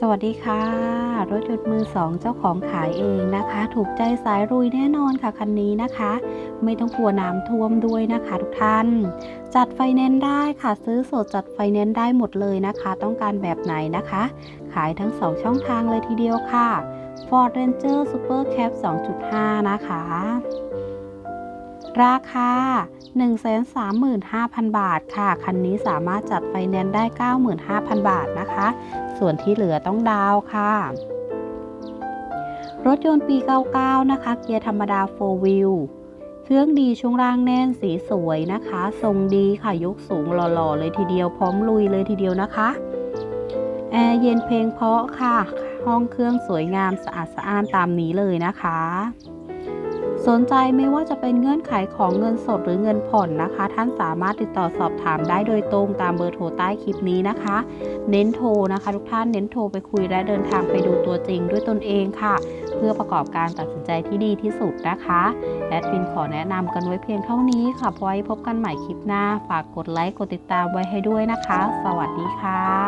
สวัสดีค่ะ รถยนต์มือสองเจ้าของขายเองนะคะ ถูกใจสายรุยแน่นอนค่ะคันนี้นะคะ ไม่ต้องกลัวน้ำท่วมด้วยนะคะทุกท่าน จัดไฟแนนซ์ได้ค่ะซื้อสดจัดไฟแนนซ์ได้หมดเลยนะคะ ต้องการแบบไหนนะคะ ขายทั้ง 2 ช่องทางเลยทีเดียวค่ะ Ford Ranger Super Cab 2.5 นะคะ ราคา 135,000 บาทค่ะ คันนี้สามารถจัดไฟแนนซ์ได้ 95,000 บาทนะคะ ส่วนที่เหลือต้องดาวค่ะ รถยนต์ปี 99 นะคะ เกียร์ธรรมดา 4 wheel เครื่องดีช่วงล่างแน่นสีสวยนะคะ ทรงดีค่ะยกสูงหล่อๆ เลยทีเดียวพร้อมลุยเลยทีเดียวนะคะแอร์เย็นเพลงเพาะค่ะ ห้องเครื่องสวยงามสะอาดสะอ้านตามนี้เลยนะคะ สนใจไม่ว่าจะเป็นเงื่อนไขของเงินสดหรือเงินผ่อนนะคะ ท่านสามารถติดต่อสอบถามได้โดยตรงตามเบอร์โทรใต้คลิปนี้นะคะ เน้นโทรนะคะ ทุกท่านเน้นโทรไปคุยและเดินทางไปดูตัวจริงด้วยตนเองค่ะ เพื่อประกอบการตัดสินใจที่ดีที่สุดนะคะแอดมินขอแนะนำกันไว้เพียงเท่านี้ค่ะไว้พบกันใหม่คลิปหน้า ฝากกดไลค์กดติดตามไว้ให้ด้วยนะคะ สวัสดีค่ะ